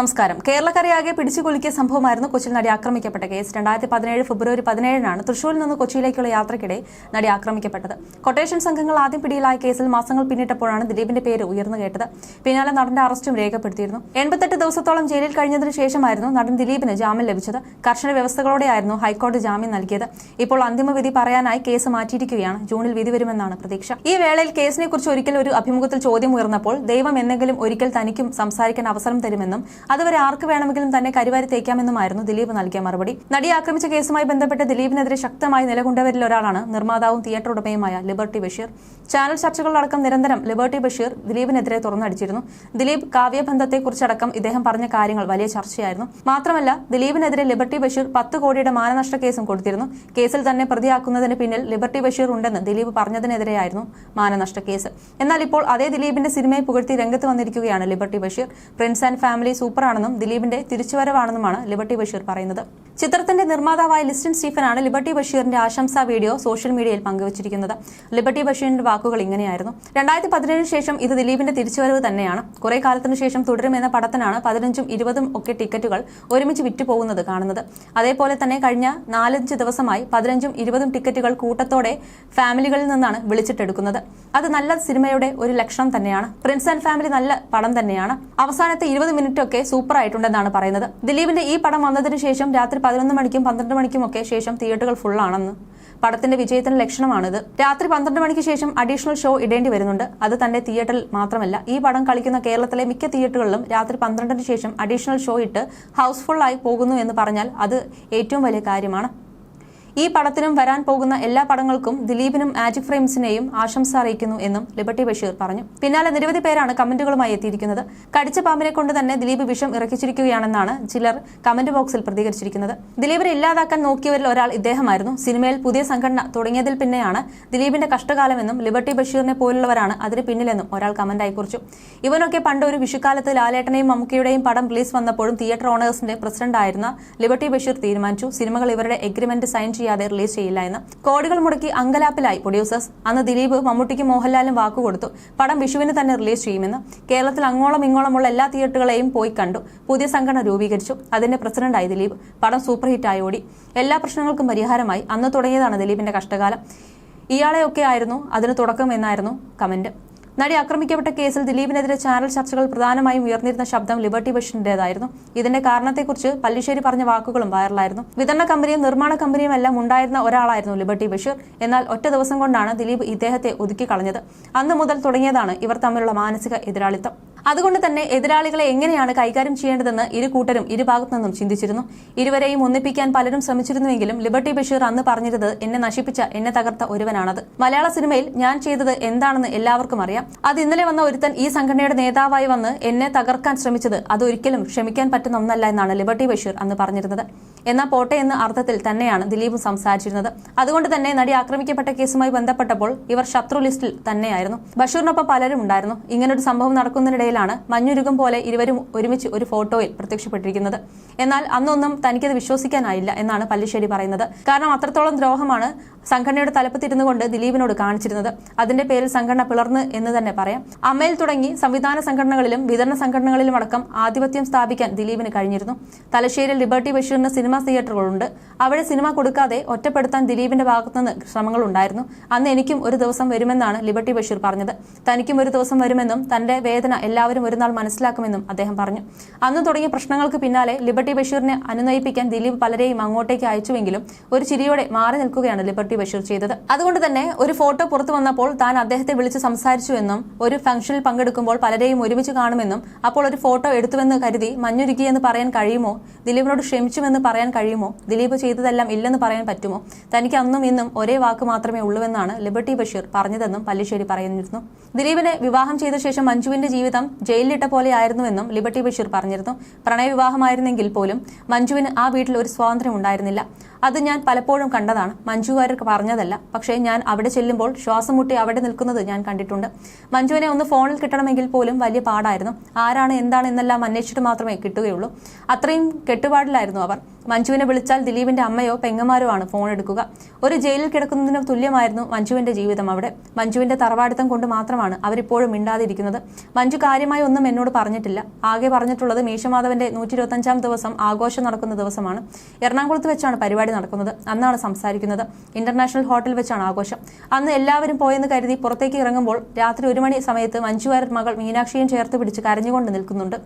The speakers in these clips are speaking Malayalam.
നമസ്കാരം. കേരളക്കരയാകെ പിടിച്ചുകൊലുക്കിയ സംഭവമായിരുന്നു കൊച്ചിയിൽ നടി ആക്രമിക്കപ്പെട്ട കേസ്. രണ്ടായിരത്തി പതിനേഴ് ഫെബ്രുവരി പതിനേഴിനാണ് തൃശൂരിൽ നിന്ന് കൊച്ചിയിലേക്കുള്ള യാത്രക്കിടെ നടി ആക്രമിക്കപ്പെട്ടത്. കൊട്ടേഷൻ സംഘങ്ങൾ ആദ്യം പിടിയിലായ കേസിൽ മാസങ്ങൾ പിന്നിട്ടപ്പോഴാണ് ദിലീപിന്റെ പേര് ഉയർന്നു കേട്ടത്. പിന്നാലെ നടന്റെ അറസ്റ്റും രേഖപ്പെടുത്തിയിരുന്നു. എൺപത്തെട്ട് ദിവസത്തോളം ജയിലിൽ കഴിഞ്ഞതിനു ശേഷമായിരുന്നു നടൻ ദിലീപിന് ജാമ്യം ലഭിച്ചത്. കർശന വ്യവസ്ഥകളോടെയായിരുന്നു ഹൈക്കോടതി ജാമ്യം നൽകിയത്. ഇപ്പോൾ അന്തിമ വിധി പറയാനായി കേസ് മാറ്റിയിരിക്കുകയാണ്. ജൂണിൽ വിധി വരുമെന്നാണ് പ്രതീക്ഷ. ഈ വേളയിൽ കേസിനെക്കുറിച്ച് ഒരിക്കൽ ഒരു അഭിമുഖത്തിൽ ചോദ്യം ഉയർന്നപ്പോൾ ദൈവം എന്തെങ്കിലും ഒരിക്കൽ തനിക്കും സംസാരിക്കാൻ അവസരം തരുമെന്നും അതുവരെ ആർക്ക് വേണമെങ്കിലും തന്നെ കരിവാരി തേക്കാമെന്നുമായിരുന്നു ദിലീപ് നൽകിയ മറുപടി. നടിയെ ആക്രമിച്ച കേസുമായി ബന്ധപ്പെട്ട് ദിലീപിനെതിരെ ശക്തമായി നിലകൊണ്ടവരിൽ ഒരാളാണ് നിർമ്മാതാവും തിയേറ്റർ ഉടമയുമായ ലിബർട്ടി ബഷീർ. ചാനൽ ചർച്ചകളിലടക്കം നിരന്തരം ലിബർട്ടി ബഷീർ ദിലീപിനെതിരെ തുറന്നടിച്ചിരുന്നു. ദിലീപ് കാവ്യബന്ധത്തെക്കുറിച്ചടക്കം ഇദ്ദേഹം പറഞ്ഞ കാര്യങ്ങൾ വലിയ ചർച്ചയായിരുന്നു. മാത്രമല്ല ദിലീപിനെതിരെ ലിബർട്ടി ബഷീർ പത്ത് കോടിയുടെ മാനനഷ്ട കേസും കൊടുത്തിരുന്നു. കേസിൽ തന്നെ പ്രതിയാക്കുന്നതിന് പിന്നിൽ ലിബർട്ടി ബഷീർ ഉണ്ടെന്ന് ദിലീപ് പറഞ്ഞതിനെതിരെയായിരുന്നു മാനനഷ്ട കേസ്. എന്നാൽ ഇപ്പോൾ അതേ ദിലീപിന്റെ സിനിമയെ പുകഴ്ത്തി രംഗത്ത് വന്നിരിക്കുകയാണ് Liberty Basheer. Prince and Family സൂപ്പറാണെന്നും ദിലീപിന്റെ തിരിച്ചുവരവാണെന്നുമാണ് ലിബർട്ടി ബഷീർ പറയുന്നത് ചിത്രത്തിന്റെ നിർമ്മാതാവായ ലിസ്റ്റൻ സ്റ്റീഫനാണ് ലിബർട്ടി ബഷീറിന്റെ ആശംസാ വീഡിയോ സോഷ്യൽ മീഡിയയിൽ പങ്കുവച്ചിരിക്കുന്നത്. ലിബർട്ടി ബഷീറിന്റെ വാക്കുകൾ ഇങ്ങനെയായിരുന്നു. രണ്ടായിരത്തി പതിനേഴിന് ശേഷം ഇത് ദിലീപിന്റെ തിരിച്ചുവരവ് തന്നെയാണ്. കുറെ കാലത്തിനു ശേഷം തുടരുമെന്ന പടത്തിനാണ് പതിനഞ്ചും ഇരുപതും ഒക്കെ ടിക്കറ്റുകൾ ഒരുമിച്ച് വിറ്റുപോകുന്നത് കാണുന്നത്. അതേപോലെ തന്നെ കഴിഞ്ഞ നാലഞ്ച് ദിവസമായി പതിനഞ്ചും ഇരുപതും ടിക്കറ്റുകൾ കൂട്ടത്തോടെ ഫാമിലികളിൽ നിന്നാണ് വിളിച്ചിട്ടെടുക്കുന്നത്. അത് നല്ല സിനിമയുടെ ഒരു ലക്ഷണം തന്നെയാണ്. പ്രിൻസ് ആൻഡ് ഫാമിലി നല്ല പടം തന്നെയാണ്. അവസാനത്തെ ഇരുപത് മിനിറ്റ് ഒക്കെ സൂപ്പർ ആയിട്ടുണ്ടെന്നാണ് പറയുന്നത്. ദിലീപിന്റെ ഈ പടം വന്നതിന് ശേഷം രാത്രി പതിനൊന്ന് മണിക്കും പന്ത്രണ്ട് മണിക്കും ഒക്കെ ശേഷം തിയേറ്ററുകൾ ഫുള്ളാണെന്ന്. പടത്തിന്റെ വിജയത്തിന് ലക്ഷണമാണിത്. രാത്രി പന്ത്രണ്ട് മണിക്ക് ശേഷം അഡീഷണൽ ഷോ ഇടേണ്ടി വരുന്നുണ്ട്. അത് തന്റെ തിയേറ്ററിൽ മാത്രമല്ല ഈ പടം കളിക്കുന്ന കേരളത്തിലെ മിക്ക തിയേറ്ററുകളിലും രാത്രി പന്ത്രണ്ടിന് ശേഷം അഡീഷണൽ ഷോ ഇട്ട് ഹൗസ്ഫുൾ ആയി പോകുന്നു എന്ന് പറഞ്ഞാൽ അത് ഏറ്റവും വലിയ കാര്യമാണ്. ഈ പടത്തിനും വരാൻ പോകുന്ന എല്ലാ പടങ്ങൾക്കും ദിലീപിനും മാജിക് ഫ്രെയിംസിനെയും ആശംസ അറിയിക്കുന്നു എന്നും ലിബർട്ടി ബഷീർ പറഞ്ഞു. പിന്നാലെ നിരവധി പേരാണ് കമന്റുകളുമായി എത്തിയിരിക്കുന്നത്. കടിച്ച പാമ്പിനെ കൊണ്ട് തന്നെ ദിലീപ് വിഷം ഇറക്കിച്ചിരിക്കുകയാണെന്നാണ് ചിലർ കമന്റ് ബോക്സിൽ പ്രതികരിച്ചിരിക്കുന്നത്. ദിലീപിനെ ഇല്ലാതാക്കാൻ നോക്കിയവരിൽ ഒരാൾ ഇദ്ദേഹമായിരുന്നു. സിനിമയിൽ പുതിയ സംഘടന തുടങ്ങിയതിൽ പിന്നെയാണ് ദിലീപിന്റെ കഷ്ടകാലമെന്നും ലിബർട്ടി ബഷീറിനെ പോലുള്ളവരാണ് അതിന് പിന്നിലെന്നും ഒരാൾ കമന്റായി കുറിച്ചു. ഇവനൊക്കെ പണ്ട് ഒരു വിഷുക്കാലത്ത് ലാലേട്ടനെയും മമ്മൂക്കിയുടെയും പടം റിലീസ് വന്നപ്പോഴും തിയേറ്റർ ഓണേഴ്സിന്റെ പ്രസിഡന്റായിരുന്ന ലിബർട്ടി ബഷീർ തീരുമാനിച്ചു. സിനിമകൾ ഇവരുടെ എഗ്രിമെന്റ് സൈൻ ചെയ്യാതെ റിലീസ് ചെയ്യില്ല എന്ന് കോടികൾ മുടക്കി അങ്കലാപ്പിലായി പ്രൊഡ്യൂസേഴ്സ്. അന്ന് ദിലീപ് മമ്മൂട്ടിക്കും മോഹൻലാലും വാക്കുകൊടുത്തു പടം വിഷുവിന് തന്നെ റിലീസ് ചെയ്യുമെന്ന് കേരളത്തിൽ അങ്ങോളം ഇങ്ങോളമുള്ള എല്ലാ തിയേറ്ററുകളെയും പോയി കണ്ടു. പുതിയ സംഘടന രൂപീകരിച്ചു. അതിന്റെ പ്രസിഡന്റായി ദിലീപ്. പടം സൂപ്പർ ഹിറ്റായി ഓടി. എല്ലാ പ്രശ്നങ്ങൾക്കും പരിഹാരമായി. അന്ന് തുടങ്ങിയതാണ് ദിലീപിന്റെ കഷ്ടകാലം. ഇയാളെയൊക്കെ ആയിരുന്നു. അതിന് തുടക്കം എന്നായിരുന്നു കമന്റ്. നടി ആക്രമിക്കപ്പെട്ട കേസിൽ ദിലീപിനെതിരെ ചാനൽ ചർച്ചകൾ പ്രധാനമായും ഉയർന്നിരുന്ന ശബ്ദം ലിബർട്ടി ബഷിന്റേതായിരുന്നു ഇതിന്റെ കാരണത്തെക്കുറിച്ച് പല്ലിശ്ശേരി പറഞ്ഞ വാക്കുകളും വൈറലായിരുന്നു. വിതരണ കമ്പനിയും നിർമ്മാണ കമ്പനിയും എല്ലാം ഉണ്ടായിരുന്ന ഒരാളായിരുന്നു ലിബർട്ടി ബഷീർ എന്നാൽ ഒറ്റ ദിവസം കൊണ്ടാണ് ദിലീപ് ഇദ്ദേഹത്തെ ഒതുക്കി കളഞ്ഞത്. അന്ന് മുതൽ തുടങ്ങിയതാണ് ഇവർ തമ്മിലുള്ള മാനസിക എതിരാളിത്തം. അതുകൊണ്ട് തന്നെ എതിരാളികളെ എങ്ങനെയാണ് കൈകാര്യം ചെയ്യേണ്ടതെന്ന് ഇരു കൂട്ടരും ഇരുഭാഗത്തു നിന്നും ചിന്തിച്ചിരുന്നു. ഇരുവരെയും ഒന്നിപ്പിക്കാൻ പലരും ശ്രമിച്ചിരുന്നുവെങ്കിലും ലിബർട്ടി ബഷീർ അന്ന് പറഞ്ഞിരുന്നത് എന്നെ നശിപ്പിച്ച എന്നെ തകർത്ത ഒരുവനാണത്. മലയാള സിനിമയിൽ ഞാൻ ചെയ്തത് എന്താണെന്ന് എല്ലാവർക്കും അറിയാം. അത് ഇന്നലെ വന്ന ഒരുത്തൻ ഈ സംഘടനയുടെ നേതാവായി വന്ന് എന്നെ തകർക്കാൻ ശ്രമിച്ചത് അത് ഒരിക്കലും ക്ഷമിക്കാൻ പറ്റുന്ന ഒന്നല്ല എന്നാണ് ലിബർട്ടി ബഷീർ അന്ന് പറഞ്ഞിരുന്നത്. എന്നാൽ പോട്ടെ എന്ന അർത്ഥത്തിൽ തന്നെയാണ് ദിലീപും സംസാരിച്ചിരുന്നത്. അതുകൊണ്ട് തന്നെ നടി ആക്രമിക്കപ്പെട്ട കേസുമായി ബന്ധപ്പെട്ടപ്പോൾ ഇവർ ശത്രു ലിസ്റ്റിൽ തന്നെയായിരുന്നു. ബഷീറിനൊപ്പം പലരും ഉണ്ടായിരുന്നു. ഇങ്ങനൊരു സംഭവം നടക്കുന്നതിനിടയിലാണ് മഞ്ഞുരുകം പോലെ ഇരുവരും ഒരുമിച്ച് ഒരു ഫോട്ടോയിൽ പ്രത്യക്ഷപ്പെട്ടിരിക്കുന്നത്. എന്നാൽ അന്നൊന്നും തനിക്കത് വിശ്വസിക്കാനായില്ല എന്നാണ് പല്ലിശ്ശേരി പറയുന്നത്. കാരണം അത്രത്തോളം ദ്രോഹമാണ് സംഘടനയുടെ തലപ്പത്തിരുന്നു കൊണ്ട് ദിലീപിനോട് കാണിച്ചിരുന്നത്. അതിന്റെ പേരിൽ സംഘടന പിളർന്ന് എന്ന് തന്നെ പറയാം. അമ്മയിൽ തുടങ്ങി സംവിധാന സംഘടനകളിലും വിതരണ സംഘടനകളിലും അടക്കം ആധിപത്യം സ്ഥാപിക്കാൻ ദിലീപിന് കഴിഞ്ഞിരുന്നു. തലശ്ശേരിയിൽ ലിബർട്ടി ബഷീറിന് സിനിമാ തിയേറ്ററുകളുണ്ട്. അവിടെ സിനിമ കൊടുക്കാതെ ഒറ്റപ്പെടുത്താൻ ദിലീപിന്റെ ഭാഗത്തുനിന്ന് ശ്രമങ്ങൾ ഉണ്ടായിരുന്നു. അന്ന് എനിക്കും ഒരു ദിവസം വരുമെന്നാണ് ലിബർട്ടി ബഷീർ പറഞ്ഞത്. തനിക്കും ഒരു ദിവസം വരുമെന്നും തന്റെ വേദന എല്ലാവരും ഒരു നാൾ മനസ്സിലാക്കുമെന്നും അദ്ദേഹം പറഞ്ഞു. അന്ന് തുടങ്ങിയ പ്രശ്നങ്ങൾക്ക് പിന്നാലെ ലിബർട്ടി ബഷീറിനെ അനുനയിപ്പിക്കാൻ ദിലീപ് പലരെയും അങ്ങോട്ടേക്ക് അയച്ചുവെങ്കിലും ഒരു ചിരിയോടെ മാറി നിൽക്കുകയാണ് ലിബർട്ടി ബഷീർ ചെയ്തത്. അതുകൊണ്ട് തന്നെ ഒരു ഫോട്ടോ പുറത്തു വന്നപ്പോൾ താൻ അദ്ദേഹത്തെ വിളിച്ച് സംസാരിച്ചുവെന്നും ഒരു ഫംഗ്ഷനിൽ പങ്കെടുക്കുമ്പോൾ പലരെയും ഒരുമിച്ച് കാണുമെന്നും അപ്പോൾ ഒരു ഫോട്ടോ എടുത്തുവെന്ന് കരുതി മഞ്ഞുരുക്കി എന്ന് പറയാൻ കഴിയുമോ? ദിലീപിനോട് ക്ഷമിച്ചുവെന്ന് പറയാൻ കഴിയുമോ? ദിലീപ് ചെയ്തതെല്ലാം ഇല്ലെന്ന് പറയാൻ പറ്റുമോ? തനിക്ക് അന്നും ഇന്നും ഒരേ വാക്ക് മാത്രമേ ഉള്ളൂവെന്നാണ് ലിബർട്ടി ബഷീർ പറഞ്ഞതെന്നും പല്ലിശ്ശേരി പറയുന്നിരുന്നു. ദിലീപിനെ വിവാഹം ചെയ്ത ശേഷം മഞ്ജുവിന്റെ ജീവിതം ജയിലിലിട്ട പോലെയായിരുന്നുവെന്നും ലിബർട്ടി ബഷീർ പറഞ്ഞിരുന്നു. പ്രണയവിവാഹമായിരുന്നെങ്കിൽ പോലും മഞ്ജുവിന് ആ വീട്ടിൽ ഒരു സ്വാതന്ത്ര്യം ഉണ്ടായിരുന്നില്ല അത് ഞാൻ പലപ്പോഴും കണ്ടതാണ്. മഞ്ജുവാർ പറഞ്ഞതല്ല. പക്ഷേ ഞാൻ അവിടെ ചെല്ലുമ്പോൾ ശ്വാസം മുട്ടി അവിടെ നിൽക്കുന്നത് ഞാൻ കണ്ടിട്ടുണ്ട്. മഞ്ജുവിനെ ഒന്ന് ഫോണിൽ കിട്ടണമെങ്കിൽ പോലും വലിയ പാടായിരുന്നു. ആരാണ് എന്താണ് എന്നെല്ലാം അന്വേഷിച്ചിട്ട് മാത്രമേ കിട്ടുകയുള്ളൂ. അത്രയും കെട്ടുപാടിലായിരുന്നു അവർ. മഞ്ജുവിനെ വിളിച്ചാൽ ദിലീപിന്റെ അമ്മയോ പെങ്ങന്മാരോ ആണ് ഫോൺ എടുക്കുക. ഒരു ജയിലിൽ കിടക്കുന്നതിന് തുല്യമായിരുന്നു മഞ്ജുവിന്റെ ജീവിതം അവിടെ. മഞ്ജുവിന്റെ തറവാടിത്തം കൊണ്ട് മാത്രമാണ് അവരിപ്പോഴും മിണ്ടാതിരിക്കുന്നത്. മഞ്ജു കാര്യമായി ഒന്നും എന്നോട് പറഞ്ഞിട്ടില്ല. ആകെ പറഞ്ഞിട്ടുള്ളത് മീശമാധവന്റെ നൂറ്റി ഇരുപത്തഞ്ചാം ദിവസം ആഘോഷം നടക്കുന്ന ദിവസമാണ്. എറണാകുളത്ത് വെച്ചാണ് പരിപാടി നടക്കുന്നത്. അന്നാണ് സംസാരിക്കുന്നത്. ഇന്റർനാഷണൽ ഹോട്ടൽ വെച്ചാണ് ആഘോഷം. അന്ന് എല്ലാവരും പോയെന്ന് കരുതി പുറത്തേക്ക് ഇറങ്ങുമ്പോൾ രാത്രി ഒരു മണി സമയത്ത് മഞ്ജു മകൾ മീനാക്ഷിയും ചേർത്ത് പിടിച്ച് കരഞ്ഞുകൊണ്ട് നിൽക്കുന്നുണ്ട്.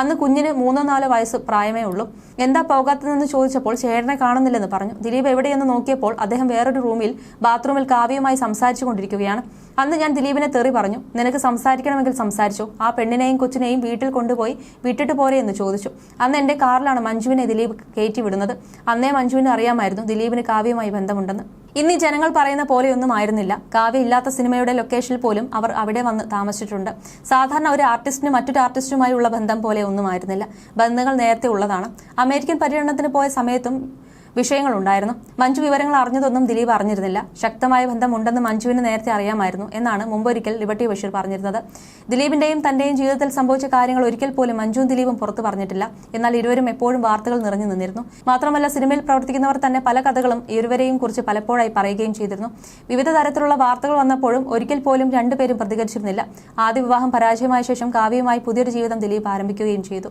അന്ന് കുഞ്ഞിന് മൂന്നോ നാലോ വയസ്സ് പ്രായമേ ഉള്ളൂ. എന്താ പോകാത്തതെന്ന് ചോദിച്ചപ്പോൾ ചേട്ടനെ കാണുന്നില്ലെന്ന് പറഞ്ഞു. ദിലീപ് എവിടെയെന്ന് നോക്കിയപ്പോൾ അദ്ദേഹം വേറൊരു റൂമിൽ ബാത്റൂമിൽ കാവ്യമായി സംസാരിച്ചു കൊണ്ടിരിക്കുകയാണ്. അന്ന് ഞാൻ ദിലീപിനെ തെറി പറഞ്ഞു. നിനക്ക് സംസാരിക്കണമെങ്കിൽ സംസാരിച്ചു. ആ പെണ്ണിനെയും കൊച്ചിനെയും വീട്ടിൽ കൊണ്ടുപോയി വിട്ടിട്ട് പോരെ എന്ന് ചോദിച്ചു. അന്ന് എന്റെ കാറിലാണ് മഞ്ജുവിനെ ദിലീപ് കയറ്റി വിടുന്നത്. അന്നേ മഞ്ജുവിനെ അറിയാമായിരുന്നു ദിലീപിന് കാവ്യമായി ബന്ധമുണ്ടെന്ന്. ഇന്ന് ജനങ്ങൾ പറയുന്ന പോലെയൊന്നും ആയിരുന്നില്ല. കാവ്യ ഇല്ലാത്ത സിനിമയുടെ ലൊക്കേഷനിൽ പോലും അവർ അവിടെ വന്ന് താമസിച്ചിട്ടുണ്ട്. സാധാരണ ഒരു ആർട്ടിസ്റ്റിന് മറ്റൊരു ആർട്ടിസ്റ്റുമായുള്ള ബന്ധം പോലെ ഒന്നും ആയിരുന്നില്ല. ബന്ധങ്ങൾ നേരത്തെ ഉള്ളതാണ്. അമേരിക്കൻ പര്യടനത്തിന് പോയ സമയത്തും വിഷയങ്ങളുണ്ടായിരുന്നു. മഞ്ജു വിവരങ്ങൾ അറിഞ്ഞതൊന്നും ദിലീപ് അറിഞ്ഞിരുന്നില്ല. ശക്തമായ ബന്ധമുണ്ടെന്ന് മഞ്ജുവിന് നേരത്തെ അറിയാമായിരുന്നു എന്നാണ് മുമ്പൊരിക്കൽ ലിബർട്ടി ബഷീർ പറഞ്ഞിരുന്നത്. ദിലീപിന്റെയും തന്റെയും ജീവിതത്തിൽ സംഭവിച്ച കാര്യങ്ങൾ ഒരിക്കൽ പോലും മഞ്ജുവും ദിലീപും പുറത്തു പറഞ്ഞിട്ടില്ല. എന്നാൽ ഇരുവരും എപ്പോഴും വാർത്തകൾ നിറഞ്ഞു നിന്നിരുന്നു. മാത്രമല്ല സിനിമയിൽ പ്രവർത്തിക്കുന്നവർ തന്നെ പല കഥകളും ഇരുവരെയും കുറിച്ച് പലപ്പോഴായി പറയുകയും ചെയ്തിരുന്നു. വിവിധ തരത്തിലുള്ള വാർത്തകൾ വന്നപ്പോഴും ഒരിക്കൽ പോലും രണ്ടുപേരും പ്രതികരിച്ചിരുന്നില്ല. ആദ്യ വിവാഹം പരാജയമായ ശേഷം കാവ്യയുമായി പുതിയൊരു ജീവിതം ദിലീപ് ആരംഭിക്കുകയും ചെയ്തു.